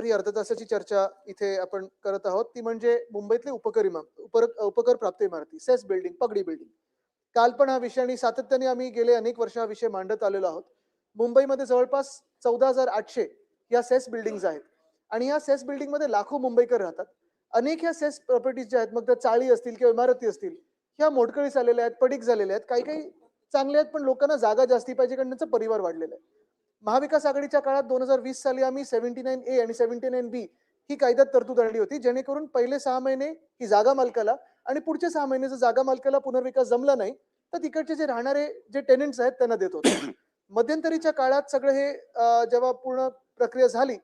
विषयावर ही अर्ध्या तासाची चर्चा इथे आपण करत आहोत. ती म्हणजे मुंबईतले उपकर इमा उपर उपकर प्राप्त इमारती सेस बिल्डिंग पगडी बिल्डिंग. काल पण हा विषय आणि सातत्याने आम्ही गेले अनेक वर्ष हा विषय मांडत आलेलो आहोत. मुंबईमध्ये जवळपास चौदा हजार आठशे या सेस बिल्डिंग आहेत आणि या सेस बिल्डिंगमध्ये लाखो मुंबईकर राहतात. अनेक ह्या सेस प्रॉपर्टीज ज्या आहेत मग त्या चाळी असतील किंवा इमारती असतील ह्या मोडकळीस आलेल्या आहेत पडीक झालेल्या आहेत. काही काही चांगल्या आहेत पण लोकांना जागा जास्ती पाहिजे कारण त्यांचा परिवार वाढलेला आहे. महाविकास आघाडीच्या काळात दोन हजार वीस साली आम्ही सेव्हन्टी नाईन ए आणि सेव्हन्टी नाईन बी ही कायद्यात तरतूद आणली होती जेणेकरून पहिले सहा महिने ही जागा मालकाला आणि पुढचे सहा महिने जर जागा मालकाला पुनर्विकास जमला नाही तर तिकडचे जे राहणारे जे टेनंट्स आहेत त्यांना देत होते. मध्यंतरीच्या काळात सगळं हे जेव्हा पूर्ण प्रक्रिया झाली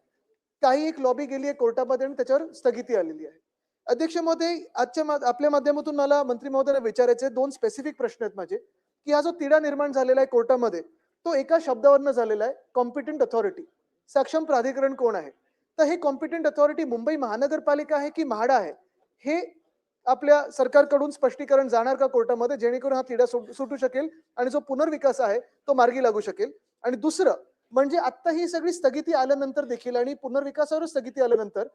काही एक लॉबी गेली आहे कोर्टामध्ये आणि त्याच्यावर स्थगिती आलेली आहे. अध्यक्ष महोदय आजच्या आपल्या माध्यमातून मला मंत्री महोदयांना विचारायचे दोन स्पेसिफिक प्रश्न आहेत माझे की हा जो तिढा निर्माण झालेला आहे कोर्टामध्ये तो एका शब्दावरनं झालेला आहे कॉम्पिटंट अथॉरिटी सक्षम प्राधिकरण कोण आहे? तर हे कॉम्पिटंट अथॉरिटी मुंबई महानगरपालिका आहे की म्हाडा आहे? हे आपल्या सरकारकडून स्पष्टीकरण जाणार का कोर्टामध्ये? जेणेकरून हा तिढा सुटू शकेल आणि जो पुनर्विकास आहे तो मार्गी लागू शकेल. आणि दुसरं म्हणजे आता ही सगळी स्थगिती आल्यानंतर देखील आणि पुनर्विकासावर स्थगिती आल्यानंतर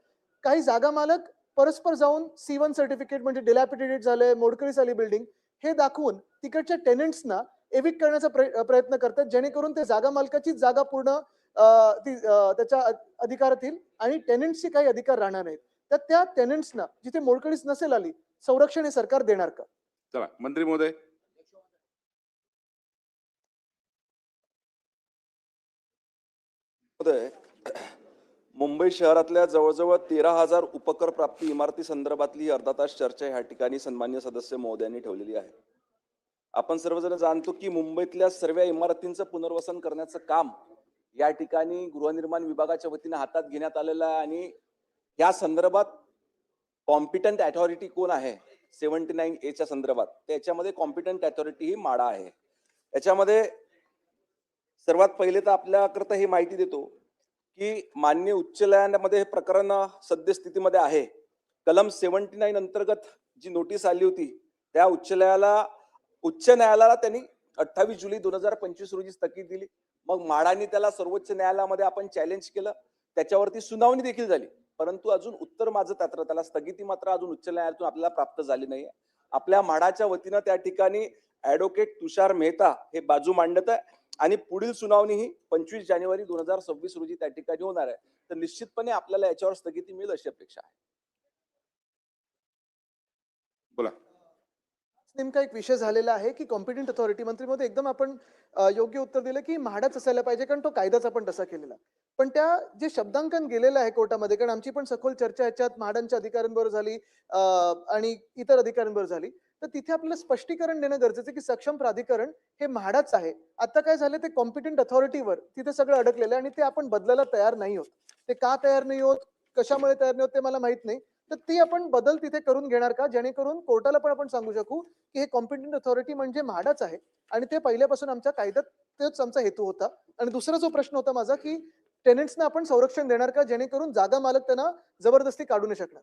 काही जागा मालक परस्पर जाऊन सी वन सर्टिफिकेट म्हणजे डिलॅपिटेटेड झालंय मोडकरी झाली बिल्डिंग हे दाखवून तिकडच्या टेनंट्सना एविक करण्याचा प्रय- प्रयत्न करतात जेणेकरून ते जागा मालकाची जागा पूर्ण ती त्याच्या अ- अधिकारात येईल आणि टेनंट्सचे काही अधिकार राहणार नाहीत. तर त्या टेनंट्सना जिथे मोडकळीस नसेल आली संरक्षण हे सरकार देणार का? चला मंत्री महोदय. महोदय मुंबई शहरातल्या जवळजवळ तेरा हजार उपकर प्राप्ती इमारती संदर्भातली अर्धा तास चर्चा ह्या ठिकाणी सन्मान्य सदस्य महोदयांनी ठेवलेली आहे. आपण सर्वजण जाणतो की मुंबईतल्या सर्व इमारतींचं पुनर्वसन करण्याचं काम या ठिकाणी गृहनिर्माण विभागाच्या वतीने हातात घेण्यात आलेलं आहे आणि या संदर्भात कॉम्पिटंट अथॉरिटी कोण आहे? सेव्हन्टी नाईन एच्या संदर्भात. त्याच्यामध्ये कॉम्पिटंट अथॉरिटी ही माडा आहे. याच्यामध्ये सर्वात पहिले तर आपल्याकरता ही माहिती देतो की मान्य उच्च न्यायालयामध्ये हे प्रकरण सद्यस्थितीमध्ये आहे. कलम सेव्हन्टी नाईन अंतर्गत जी नोटीस आली होती त्या उच्च न्यायालयाला उच्च न्यायालयाला त्यांनी अठ्ठावीस जुलै दोन हजार पंचवीस रोजी स्थगित दिली. मग माडानी त्याला सर्वोच्च न्यायालयामध्ये आपण चॅलेंज केलं. त्याच्यावरती सुनावणी देखील झाली. परंतु अजून उत्तर माझं तात्र त्याला स्थगिती मात्र अजून उच्च न्यायालयातून आपल्याला प्राप्त झाली नाहीये. आपल्या माडाच्या वतीनं त्या ठिकाणी ऍडव्होकेट तुषार मेहता हे बाजू मांडत आहे. आणि पुढील सुनावणी ही पंचवीस जानेवारी दोन हजार सव्वीस रोजी त्या ठिकाणी होणार आहे. तर निश्चितपणे आपल्याला याच्यावर स्थगिती मिळेल अशी अपेक्षा आहे. बोला. नेमका एक विषय झालेला आहे की कॉम्पिटंट अथॉरिटी मंत्रीमध्ये एकदम आपण योग्य उत्तर दिलं की म्हाडाच असायला पाहिजे कारण तो कायदाच आपण तसा केलेला. पण त्या जे शब्दांकन गेलेलं आहे कोर्टामध्ये कारण आमची पण सखोल चर्चा ह्याच्यात म्हाडांच्या अधिकाऱ्यांबरोबर झाली आणि इतर अधिकाऱ्यांबरोबर झाली तर तिथे आपल्याला स्पष्टीकरण देणं गरजेचं आहे की सक्षम प्राधिकरण हे म्हाडाच आहे. आता काय झालं ते कॉम्पिटंट अथॉरिटीवर तिथे सगळं अडकलेलं आहे आणि ते आपण बदलायला तयार नाही होत. ते का तयार नाही होत कशामुळे तयार नाही होत ते मला माहीत नाही. तर ती आपण बदल तिथे करून घेणार का? जेणेकरून कोर्टाला पण आपण सांगू शकू की हे कॉम्पिटंट अथॉरिटी म्हणजे म्हाडाच आहे. आणि ते पहिल्यापासून आमच्या कायद्यात तेच आमचा हेतू होता. आणि दुसरा जो प्रश्न होता माझा की टेनंट्सना आपण संरक्षण देणार का? जेणेकरून जागा मालक त्यांना जबरदस्ती काढू नाही शकणार.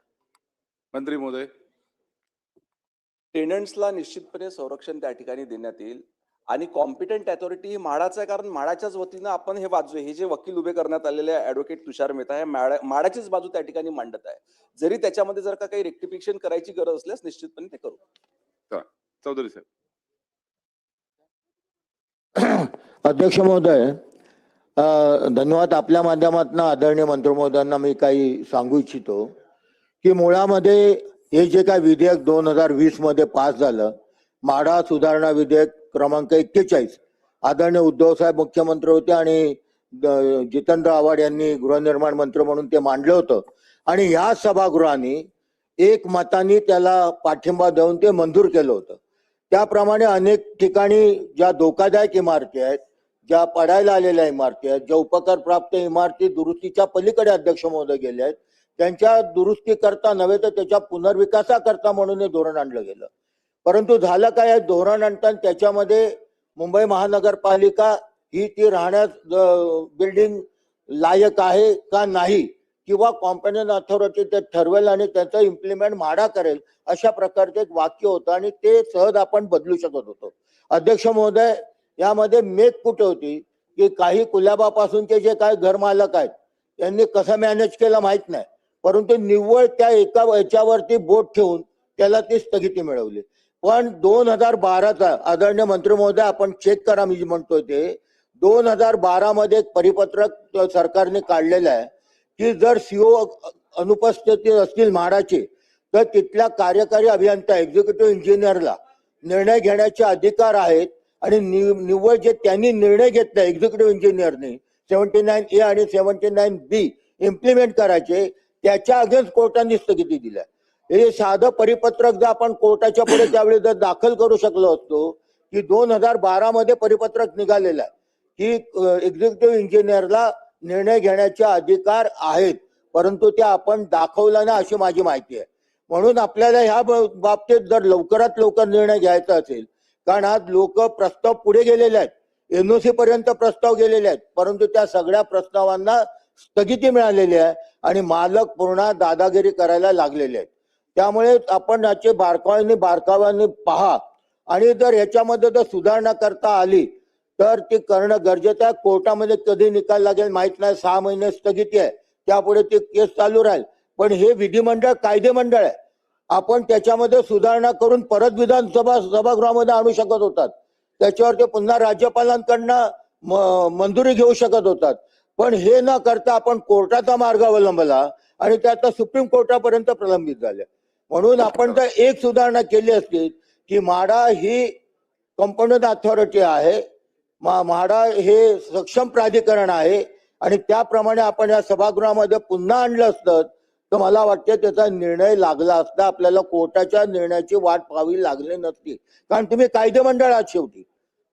मंत्री महोदय. टेनंट्सला निश्चितपणे संरक्षण त्या ठिकाणी देण्यात येईल. आणि कॉम्पिटंट अथॉरिटी ही म्हाडाचं आहे कारण म्हाडाच्याच वतीनं आपण हे बाजू हे जे वकील उभे करण्यात आलेले ऍडव्होकेट तुषार मेहता हे म्हाडा- म्हाडाचीच बाजू त्या ठिकाणी मांडत आहे. जरी त्याच्यामध्ये जर का काही रेक्टिफिकेशन करायची गरज असल्यास निश्चितपणे ते करू. चौधरी साहेब. अध्यक्ष महोदय धन्यवाद आपल्या माध्यमातून आदरणीय मंत्री महोदयांना मी काही सांगू इच्छितो की मुळामध्ये हे जे काय विधेयक दोन हजार वीसमध्ये पास झालं माढा सुधारणा विधेयक क्रमांक एक्केचाळीस. आदरणीय उद्धवसाहेब मुख्यमंत्री होते आणि जितेंद्र आव्हाड यांनी गृहनिर्माण मंत्री म्हणून ते मांडलं होतं. आणि ह्या सभागृहाने एक मताने त्याला पाठिंबा देऊन ते मंजूर केलं होतं. त्याप्रमाणे अनेक ठिकाणी ज्या धोकादायक इमारती आहेत ज्या पडायला आलेल्या इमारती आहेत ज्या उपकार प्राप्त इमारती दुरुस्तीच्या पलीकडे अध्यक्ष महोदय गेले आहेत त्यांच्या दुरुस्ती करता नव्हे तर त्याच्या पुनर्विकासाकरता म्हणून हे धोरण आणलं गेलं. परंतु झालं काय या धोरणानंतर त्याच्यामध्ये मुंबई महानगरपालिका ही ती राहण्यास बिल्डिंग लायक आहे का नाही किंवा कॉम्पिटंट अथॉरिटी ते ठरवेल आणि त्याचं इम्प्लिमेंट माडा करेल अशा प्रकारचं एक वाक्य होतं आणि ते सहज आपण बदलू शकत होतो. अध्यक्ष महोदय यामध्ये मेक कुठे होती? की काही कुलाबापासूनचे जे काय घरमालक आहेत त्यांनी कसं मॅनेज केलं माहीत नाही. परंतु निव्वळ त्या एका याच्यावरती बोट ठेवून त्याला ती स्थगिती मिळवली. पण दोन हजार बाराचा आदरणीय मंत्री महोदय आपण चेक करा मी म्हणतोय ते. दोन हजार बारा मध्ये एक परिपत्रक सरकारने काढलेलं आहे की जर सीओ अनुपस्थित असतील म्हाडाचे तर तिथल्या कार्यकारी अभियंता एक्झिक्युटिव्ह इंजिनियरला निर्णय घेण्याचे अधिकार आहेत आणि निव्वळ जे त्यांनी निर्णय घेतला एक्झिक्युटिव्ह इंजिनियरने सेव्हन्टी नाईन ए आणि सेव्हन्टी नाईन बी इम्प्लिमेंट करायचे त्याच्या अगेन्स्ट कोर्टाने स्थगिती दिल्या हे साधं परिपत्रक जर आपण कोर्टाच्या पुढे त्यावेळी जर दाखल करू शकलो असतो की दोन हजार बारा मध्ये परिपत्रक निघालेलं आहे की एक्झिक्युटिव्ह इंजिनियरला निर्णय घेण्याचे अधिकार आहेत परंतु ते आपण दाखवला ना अशी माझी माहिती आहे. म्हणून आपल्याला ह्या बाबतीत जर लवकरात लवकर निर्णय घ्यायचा असेल कारण आज लोक प्रस्ताव पुढे गेलेले आहेत एनओसी पर्यंत प्रस्ताव गेलेले आहेत परंतु त्या सगळ्या प्रस्तावांना स्थगिती मिळालेली आहे आणि मालक पूर्ण दादागिरी करायला लागलेले आहेत. त्यामुळे आपण याचे बारकाव्याने बारकाव्याने पहा. आणि जर याच्यामध्ये जर सुधारणा करता आली तर ती करणं गरजेचं आहे. कोर्टामध्ये कधी निकाल लागेल माहीत नाही. सहा महिने स्थगिती आहे. त्यापुढे ती केस चालू राहील. पण हे विधिमंडळ कायदे मंडळ आहे. आपण त्याच्यामध्ये सुधारणा करून परत विधानसभा सभागृहामध्ये आणू शकत होतात. त्याच्यावर ते पुन्हा राज्यपालांकडनं म- मंजुरी घेऊ शकत होतात. पण हे न करता आपण कोर्टाचा मार्ग अवलंबला आणि ते आता सुप्रीम कोर्टापर्यंत प्रलंबित झाले. म्हणून आपण तर एक सुधारणा केली असती की म्हाडा ही कंपनंट अथॉरिटी आहे. म्हाडा हे सक्षम प्राधिकरण आहे. आणि त्याप्रमाणे आपण या सभागृहामध्ये पुन्हा आणलं असतं तर मला वाटते त्याचा निर्णय लागला असता आपल्याला कोर्टाच्या निर्णयाची वाट पाहावी लागली नसती. कारण तुम्ही कायदे मंडळात शेवटी.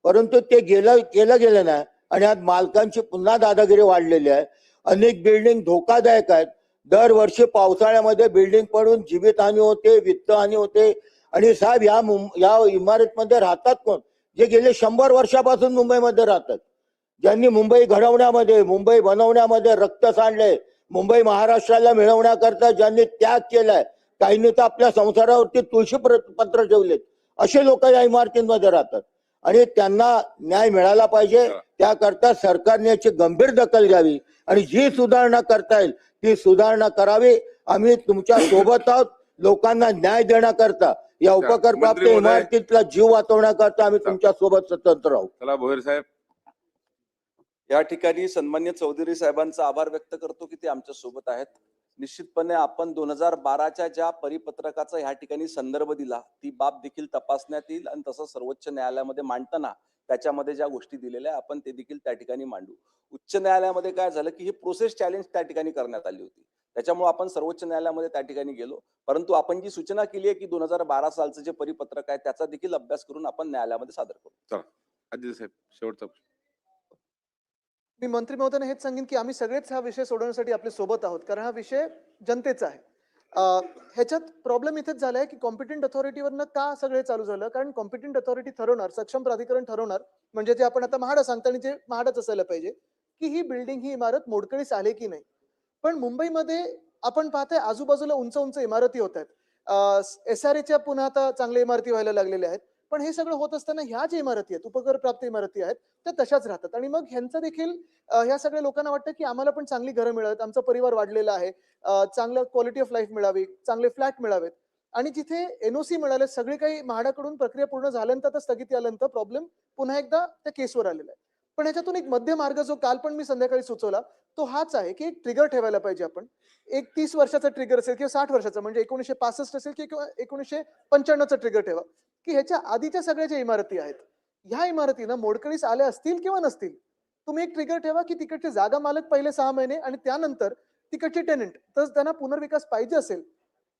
परंतु ते गेलं केलं गेलं नाही. आणि आज मालकांची पुन्हा दादागिरी वाढलेली आहे. अनेक बिल्डिंग धोकादायक आहेत. दरवर्षी पावसाळ्यामध्ये बिल्डिंग पडून जीवितहानी होते वित्तहानी होते. आणि साहेब या या इमारतमध्ये राहतात कोण? जे गेले शंभर वर्षापासून मुंबईमध्ये राहतात. ज्यांनी मुंबई घडवण्यामध्ये मुंबई बनवण्यामध्ये रक्त सांडले मुंबई महाराष्ट्राला मिळवण्याकरता ज्यांनी त्याग केलाय काहींनी तर आपल्या संसारावरती तुळशी प्र- पत्र ठेवलेत. असे लोक या इमारतींमध्ये राहतात. आणि त्यांना न्याय मिळाला पाहिजे त्याकरता सरकारने याची गंभीर दखल घ्यावी. आणि जी सुधारणा करता येईल ती सुधारणा करावी. आम्ही तुमच्या सोबत आहोत लोकांना न्याय देण्याकरता. या उपकर प्राप्त. इमारतीतला जीव वाचवण्याकरता आम्ही तुमच्यासोबत स्वतंत्र आहोत. चला भोईर साहेब. या ठिकाणी सन्मान्य चौधरी साहेबांचा आभार व्यक्त करतो की ते आमच्यासोबत आहेत. निश्चितपणे आपण दोन हजार बाराच्या ज्या परिपत्रकाचा ह्या ठिकाणी संदर्भ दिला ती बाब देखील तपासण्यात येईल आणि तसं सर्वोच्च न्यायालयामध्ये मांडताना त्याच्यामध्ये ज्या गोष्टी दिलेल्या आपण ते देखील त्या ठिकाणी मांडू. उच्च न्यायालयामध्ये काय झालं की ही प्रोसेस चॅलेंज त्या ठिकाणी करण्यात आली होती. त्याच्यामुळे आपण सर्वोच्च न्यायालयामध्ये त्या ठिकाणी गेलो. परंतु आपण जी सूचना केली आहे की दोन हजार बारा सालचं जे परिपत्रक आहे त्याचा देखील अभ्यास करून आपण न्यायालयामध्ये सादर करू. साहेब शेवटचा प्रश्न. मी मंत्री महोदयाने हेच सांगेन की आम्ही सगळेच हा विषय सोडवण्यासाठी आपल्यासोबत आहोत कारण हा विषय जनतेचा आहे. ह्याच्यात प्रॉब्लेम इथेच झालाय की कॉम्पिटंट अथॉरिटीवरनं का सगळे चालू झालं? कारण कॉम्पिटंट अथॉरिटी ठरवणार सक्षम प्राधिकरण ठरवणार म्हणजे जे आपण आता म्हाडा सांगता आणि जे म्हाडाच असायला पाहिजे की ही बिल्डिंग ही इमारत मोडकळीस आले की नाही? पण मुंबईमध्ये आपण पाहतोय आजूबाजूला उंच उंच इमारती होत आहेत. एस आर एच्या पुन्हा आता चांगल्या इमारती व्हायला लागलेल्या आहेत. पण हे सगळं होत असताना ह्या ज्या इमारती आहेत उपकर प्राप्त इमारती आहेत त्या तशाच राहतात. आणि मग ह्यांचं देखील ह्या सगळ्या लोकांना वाटतं की आम्हाला पण चांगली घरं मिळावीत आमचा परिवार वाढलेला आहे चांगलं क्वालिटी ऑफ लाईफ मिळावी चांगले फ्लॅट मिळावेत. आणि जिथे एनओसी मिळाले सगळे काही म्हाडाकडून प्रक्रिया पूर्ण झाल्यानंतर तर स्थगिती आल्यानंतर प्रॉब्लेम पुन्हा एकदा त्या केसवर आलेला आहे. पण ह्याच्यातून एक मध्य मार्ग जो काल पण मी संध्याकाळी सुचवला तो हाच आहे की एक ट्रिगर ठेवायला पाहिजे आपण. एक तीस वर्षाचा ट्रिगर असेल किंवा साठ वर्षाचा म्हणजे एकोणीशे पासष्ट असेल किंवा एकोणीशे पंच्याण्णवचा ट्रिगर ठेवा. की ह्याच्या आधीच्या सगळ्या ज्या इमारती आहेत. ह्या इमारतींना मोडकळीस आल्या असतील किंवा नसतील तुम्ही एक ट्रिगर ठेवा की तिकडचे जागा मालक पहिले सहा महिने आणि त्यानंतर तिकडचे टेनंट तर त्यांना पुनर्विकास पाहिजे असेल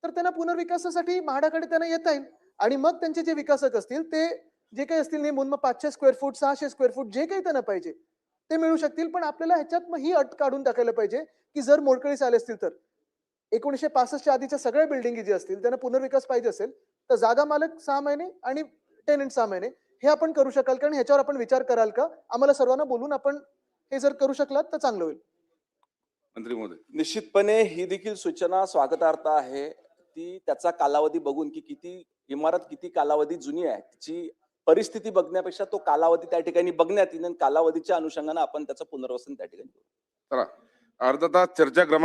तर त्यांना पुनर्विकासासाठी म्हाडाकडे त्यांना येता येईल. आणि मग त्यांचे जे विकासक असतील ते जे काही असतील नेमून मग पाचशे स्क्वेअर फूट सहाशे स्क्वेअर फूट जे काही त्यांना पाहिजे ते मिळू शकतील. पण आपल्याला ह्याच्यात मग ही अट काढून टाकायला पाहिजे की जर मोडकळीस आले असतील तर. एकोणीशे पासष्टच्या आधीच्या सगळ्या बिल्डिंगी जे असतील त्यांना पुनर्विकास पाहिजे असेल तर जागा मालक सहा महिने आणि टेनंट सहा महिने. हे आपण करू शकाल कारण ह्याच्यावर आपण विचार कराल का? आम्हाला सर्वांना बोलून आपण हे जर करू शकलात तर चांगलं होईल. मंत्री महोदय. निश्चितपणे ही देखील सूचना स्वागतार्थ आहे. ती त्याचा कालावधी बघून की किती इमारत किती कालावधी जुनी आहे. तिची परिस्थिती बघण्यापेक्षा तो कालावधी त्या ठिकाणी बघण्यात येईल आणि कालावधीच्या अनुषंगाने आपण त्याचं पुनर्वसन त्या ठिकाणी करू. अर्धा तास चर्चा क्रमांक